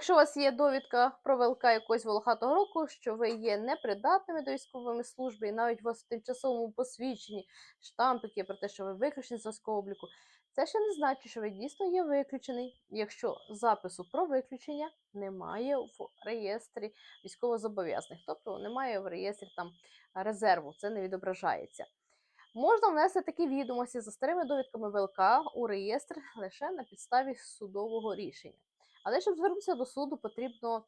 Якщо у вас є довідка про ВЛК якогось волохатого року, що ви є непридатними до військової служби, і навіть у вас в тимчасовому посвідченні штампики про те, що ви виключені з військового обліку, це ще не значить, що ви дійсно є виключений, якщо запису про виключення немає в реєстрі військовозобов'язаних, тобто немає в реєстрі там резерву, це не відображається. Можна внести такі відомості за старими довідками ВЛК у реєстр лише на підставі судового рішення. Але щоб звернутися до суду, потрібно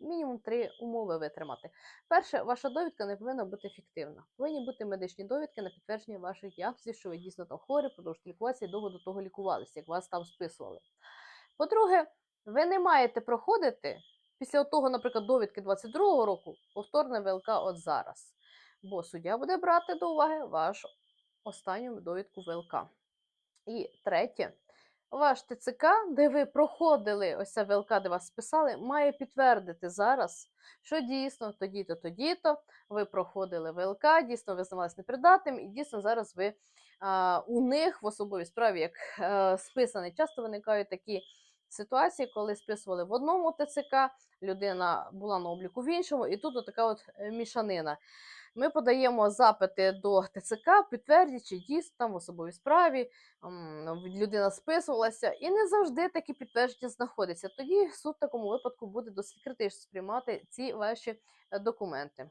мінімум три умови витримати. Перше, ваша довідка не повинна бути фіктивна. Повинні бути медичні довідки на підтвердження ваших діагнозів, що ви дійсно там хворі, продовжуєте лікуватися і довго до того лікувалися, як вас там списували. По-друге, ви не маєте проходити після того, наприклад, довідки 22-го року повторне ВЛК от зараз. Бо суддя буде брати до уваги вашу останню довідку ВЛК. І третє, ваш ТЦК, де ви проходили ось ВЛК, де вас списали, має підтвердити зараз, що дійсно тоді-то, тоді-то ви проходили ВЛК, дійсно визнавалися непридатним, і дійсно зараз ви а, у них в особовій справі як а, списаний. Часто виникають такі ситуації, коли списували в одному ТЦК, людина була на обліку в іншому, і тут така от е, мішанина. Ми подаємо запити до ТЦК, підтвердять, чи дійсно там в особовій справі людина списувалася, і не завжди такі підтвердження знаходяться. Тоді суд в такому випадку буде досить критично сприймати ці ваші е, документи.